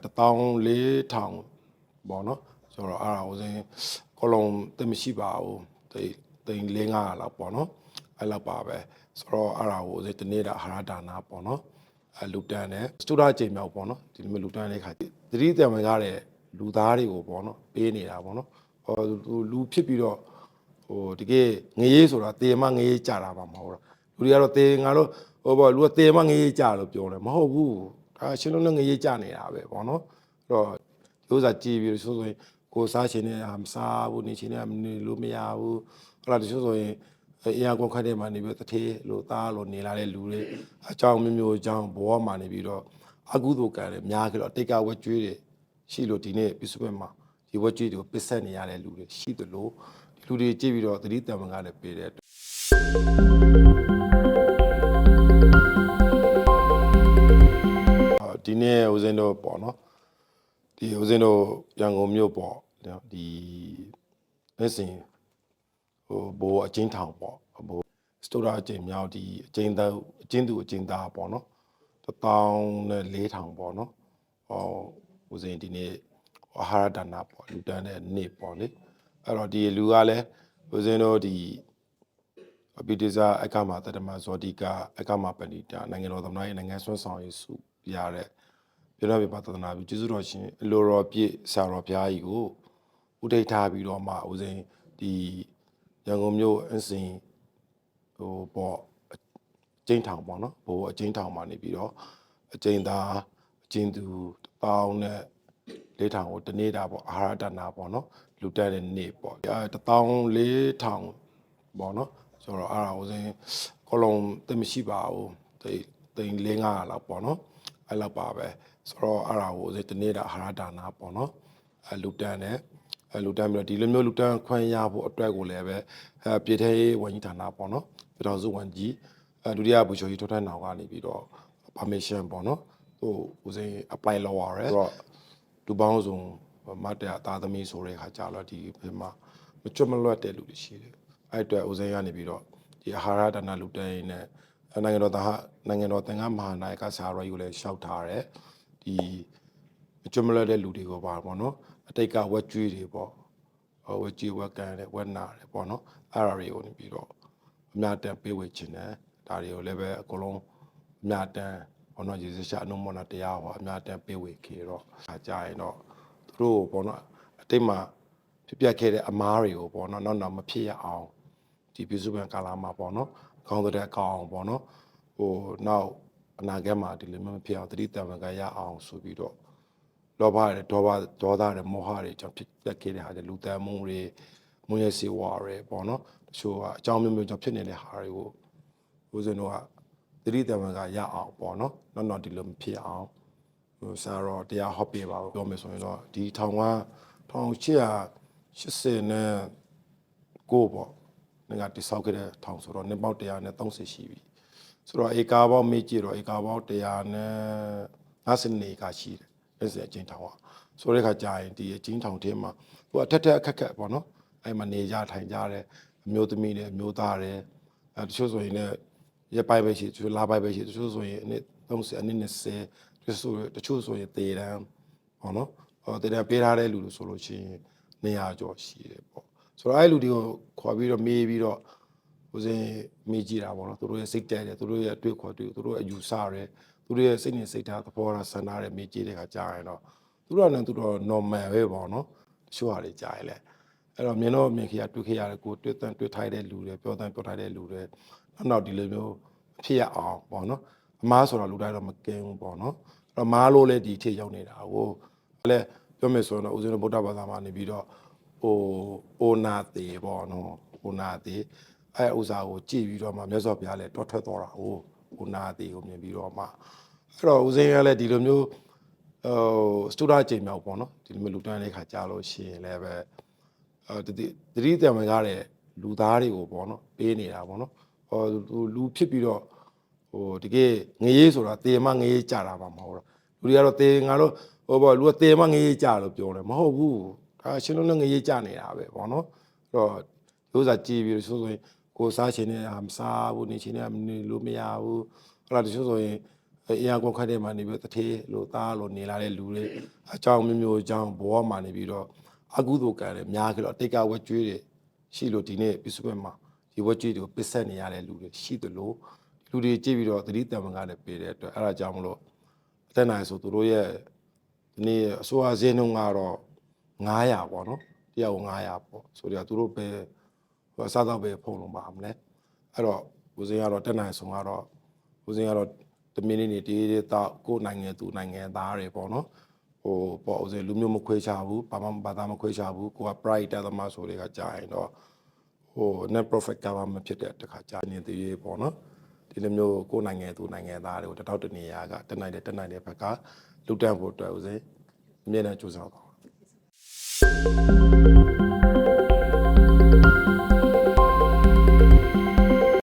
14000ပေါ့နော်ဆိုတော့အဲ့ဒါဦးစင်းကောလုံးတက်မရှိပါဘူးတိတ်တိန်4500လောက်ပေါ့နော်အဲ့လောက်ပါပဲဆိုတော့အဲ့ဒါကိုဦးစင်းတနေ့တာအာဟာရဒါနာပေါ့နော်အဲလူတန်းတယ်စတူဒါချိန်မြောက်ပေါ့နော်ဒီလိုမျိုးလူတန်းတဲ့ခါသတိတံဝင်ကားတဲ့လူသားတွေကိုပေါ့နော်ပေးနေတာပေါ့နော်ဟောသူလူဖြစ်ပြီးတော့ဟိုတကယ်ငရေးဆိုတာတေမငရေးကြတာပါမဟုတ်တော့လူတွေကတော့တေငါတို့ဟိုပေါ့လူကတေမငရေးကြလို့ပြောတယ်မဟုတ်ဘူး ဒါရှင်းလုံးနဲ့ငရေးကြနေတာပဲပေါ့နော်အဲ့တော့ဥစားကြည့်ပြီးဆိုဆိုရင်ကိုစားရှင်နဲ့မစားဘူးနေချင်းနဲ့မနေလို့မရဘူးဟုတ်လားတချို့ဆိုရင်အရာကွန်ခတ်တဲ့မှာနေပြီးတထေးလို့သားလို့နေလာတဲ့လူတွေအကြောင်းမျိုးမျိုးအကြောင်းဘောမှာနေပြီးတော့အကုသိုလ်ကံတွေများကြတော့တိတ်ကဝက်ကျွေးတွေရှိလို့ဒီနေ့ပြစုမဲ့မှာဒီဝက်ကျွေးတွေကိုပစ်ဆက်နေရတဲ့လူတွေရှိသလိုဒီလူတွေကြည့်ပြီးတော့သတိတံမန်ကလည်းပေးတဲ့အာ နေ့ဦးဇင်းတို့ပေါ့နော်ဒီဦးဇင်းတို့ရန်ကုန်မြို့ပေါ့နော်ဒီလက်စင်ဟိုဘိုးအချင်းထောင်ပေါ့ဘိုးစတိုရာအချင်းမြောက်ဒီအချင်းသားအချင်းသူအချင်းသားပေါ့နော်တစ်တောင်းနဲ့၄ထောင်ပေါ့နော်ဟောဦးဇင်းဒီနေ့အာဟာရဒါနာပေါ့လူတန်းတဲ့နေ့ပေါ့လေအဲ့တော့ဒီလူကလည်းဦးဇင်းတို့ဒီအပိတိဇာအကမတတမဇောတိကအကမပဏိတာနိုင်ငံတော်သမ္မတရဲ့နိုင်ငံဆွမ်းဆောင်ရေးစုရတဲ့ ပြရပြပါသဒနာပြီးကျေးဇူးတော်ရှင်အလိုတော်ပြည့်ဆရာတော်ဘုရားကြီးကိုဥဒိဋ္ဌာပြီးတော့မှဦးဇင်းဒီရန်ကုန်မြို့အင်းစင်ဟိုပေါ့အကျင်းထောင်ပေါ့နော်ဘိုးအကျင်းထောင်မှာနေပြီးတော့အကျင်းသားအကျင်းသူတစ်ပေါင်းနဲ့လေးထောင်ကိုတနေ့တာပေါ့အာဟာရတနာပေါ့နော်လူတက်တဲ့နေ့ပေါ့အဲတစ်ပေါင်းလေးထောင်ပေါ့နော်ဆိုတော့အဲ့ဒါဦးဇင်းကောလုံးတက်မရှိပါဘူးတိတ်တိန်4500လောက်ပေါ့နော်အဲ့လောက်ပါပဲ ဆိုတော့အဲ့ဒါကိုဒီနေ့တာအာဟာရဒါနာပေါ့နော်အဲလူတန်းတယ်အဲလူတန်းပြီးတော့ဒီလိုမျိုးလူတန်းခွင့်ရဖို့အတွက်ကိုလည်းပဲအဲပြည်ထရေးဝန်ကြီးဌာနပေါ့နော်ပြည်တော်စုဝန်ကြီးအဲဒုတိယဘူချိုကြီးထောက်ထမ်းနောင်ကနေပြီးတော့ permission ပေါ့နော်ဟိုဦးစိန် apply လုပ်ရတယ်ဆိုတော့လူပေါင်းစုံမတ်တဲ့အသားသမီးဆိုတဲ့ခါကြာတော့ဒီဘက်မှာမကျွတ်မလွတ်တဲ့လူတွေရှိတယ်အဲ့အတွက်ဦးစိန်ကနေပြီးတော့ဒီအာဟာရဒါနာလူတန်းရင်းနဲ့နိုင်ငံတော်သားနိုင်ငံတော်သင်္ကမဟာနာယကဆရာတော်ကြီးကိုလည်းရှောက်ထားတယ် ဒီအကျွမ်းမလွတ်တဲ့လူတွေကိုပါပေါ့နော်အတိတ်ကဝက်ကျွေးတွေပေါ့ဟောဝက်ကျွေးဝက်ကန်တယ်ဝက်နာတယ်ပေါ့နော်အဲ့ဒါတွေကိုနေပြီးတော့အများတန်ပေးဝေခြင်းတယ်ဒါတွေကိုလည်းပဲအကုန်လုံးအများတန်ဘောနော်ယေရှုရှာအနုမောနာတရားဟောအများတန်ပေးဝေခေတော့အခါကြရင်တော့သူတို့ကိုပေါ့နော်အတိတ်မှာဖြစ်ပျက်ခဲ့တဲ့အမားတွေကိုပေါ့နော်နောက်နောက်မဖြစ်ရအောင်ဒီပြည်စုံကာလာမှာပေါ့နော်ကောင်းတဲ့ကောင်းအောင်ပေါ့နော်ဟိုနောက် အနာဂတ်မှာဒီလိုမျိုးမဖြစ်အောင်တတိတံဝန်ကရအောင်ဆိုပြီးတော့လောဘတွေဒေါဘဒေါသတွေမောဟတွေကြောင့်ဖြစ်ပျက်ခဲ့တဲ့ဟာတွေလူတန်မှုတွေမွေးရစေဝါတွေပေါ့နော်တချို့ကအကြောင်းမျိုးမျိုးကြောင့်ဖြစ်နေတဲ့ဟာတွေကိုဦးဇင်းတို့ကတတိတံဝန်ကရအောင်ပေါ့နော်နောက်နောက်ဒီလိုမဖြစ်အောင်ဟိုဆရာတော်တရားဟောပြပါဘူးပြောမယ်ဆိုရင်တော့ဒီထောင်က1880နဲ့ကိုပေါ့ငါတိဆောက်ခဲ့တဲ့ထောင်ဆိုတော့နှစ်ပေါက်130ရှိပြီ ဆိုတော့ဧကာပေါက်မေ့ကြည့်တော့ဧကာပေါက်150နေကရှိတယ်အဲ့ဒီအချင်းထောင်ကဆိုတဲ့ခါကြာရင်ဒီအချင်းထောင်ထဲမှာဟိုအထက်ထက်အခက်ခက်ပေါ့နော်အဲ့မှာနေကြထိုင်ကြတယ်အမျိုးသမီးတွေအမျိုးသားတွေအဲတချို့ဆိုရင်လည်းရက်ပိုင်းပဲရှိတချို့လပိုင်းပဲရှိတချို့ဆိုရင်အနည်း30အနည်း20တချို့ဆိုတချို့ဆိုရင်တေတန်းပေါ့နော်ဟောတေတန်းပေးထားတဲ့လူလို့ဆိုလို့ရှိရင်200ကျော်ရှိတယ်ပေါ့ဆိုတော့အဲ့လူတွေကိုခေါ်ပြီးတော့မေးပြီးတော့ ဦးစင်းမေးကြည့်တာပေါ့နော်သူတို့ရဲ့စိတ်တိုက်တယ်သူတို့ရဲ့အတွေ့အခေါ်တွေသူတို့ရဲ့အယူဆတွေသူတို့ရဲ့စိတ်နဲ့စိတ်ထားသဘောထားဆန္ဒတွေမေးကြည့်တဲ့ခါကြာရင်တော့သူတို့ကလည်းသူတို့ normal ပဲပေါ့နော်တချို့ဟာတွေကြာရင်လည်းအဲ့တော့မြင်တော့မြင်ခရတွေ့ခရတယ်ကိုတွေ့တန်တွေ့ထိုက်တဲ့လူတွေပြောတန်ပြောထိုက်တဲ့လူတွေနောက်နောက်ဒီလိုမျိုးဖြစ်ရအောင်ပေါ့နော်အမားဆိုတော့လူတိုင်းတော့မကင်းဘူးပေါ့နော်အဲ့တော့မားလို့လည်းဒီထိရောက်နေတာကိုလည်းပြောမယ်ဆိုရင်တော့ဦးဇင်းတို့ဗုဒ္ဓဘာသာမှာနေပြီးတော့ဟိုအိုနာသေးပေါ့နော်အိုနာသေး အဲဥစ္စာကိုကြည့်ပြီးတော့မှမြတ်စွာဘုရားလည်းတောထွက်တော်တာဟိုအိုနာသေးကိုမြင်ပြီးတော့မှအဲ့တော့ဦးဇင်းကလည်းဒီလိုမျိုးဟိုစတူဒါချိန်မြောက်ပေါ့နော်ဒီလိုမျိုးလူတန်းတဲ့ခါကြားလို့ရှိရင်လည်းပဲအဲဒီတတိတံဝင်ကားတဲ့လူသားတွေကိုပေါ့နော်ပေးနေတာပေါ့နော်ဟောလူဖြစ်ပြီးတော့ဟိုတကယ်ငရေးဆိုတာတေမငရေးကြတာပါမဟုတ်တော့လူတွေကတော့တေငါတို့ဟိုပေါ့လူကတေမငရေးကြလို့ပြောတယ်မဟုတ်ဘူးဒါရှင်းလုံးလုံးငရေးကြနေတာပဲဗောနော်အဲ့တော့ဥစ္စာကြည့်ပြီးဆိုဆိုရင် ကိုစားရှင်နဲ့မစားဘူးနေရှင်နဲ့မနေလို့မရဘူးဟုတ်လားတချို့ဆိုရင်အဲအရာကွန်ခတ်တဲ့မှာနေပြီးတော့တထေးလို့သားလို့နေလာတဲ့လူတွေအကြောင်းမျိုးမျိုးအကြောင်းဘဝမှာနေပြီးတော့အကုသိုလ်ကံတွေများကြတော့တိတ်ကဝက်ကျွေးတွေရှိလို့ဒီနေ့ပြစုပွဲမှာဒီဝက်ကျွေးတွေကိုပစ်ဆက်နေရတဲ့လူတွေရှိသလိုလူတွေကြည့်ပြီးတော့သတိတံမကလည်းပေးတဲ့အတွက်အဲ့ဒါကြောင့်မလို့အသက်နိုင်ဆိုသူတို့ရဲ့ဒီနေ့အစိုးရဈေးနှုန်းကတော့900ပေါ့နော်တရားကို900ပေါ့ဆိုတော့သူတို့ပဲ ဟိုအစားတော့ပဲဖုံလုံးပါမလဲအဲ့တော့ဦးစင်းကတော့တက်နိုင်ဆုံးကတော့ဦးစင်းကတော့တမင်းလေးနေတေးတေးတော့ကိုယ်နိုင်ငံသူနိုင်ငံသားတွေပေါ့နော်ဟိုပေါ့ဦးစင်းလူမျိုးမခွဲခြားဘူးဘာမှဘာသာမခွဲခြားဘူးကိုက pride တက်သမားဆိုတွေကကြာရင်တော့ဟို net profit cover မဖြစ်တဲ့တခါကြာနေသေးရေပေါ့နော်ဒီလိုမျိုးကိုယ်နိုင်ငံသူနိုင်ငံသားတွေကိုတထောက်တနေရာကတက်နိုင်တဲ့တက်နိုင်တဲ့ဘက်ကလူတန်းဖို့အတွက်ဦးစင်းအမြဲတမ်းကြိုးစားပါ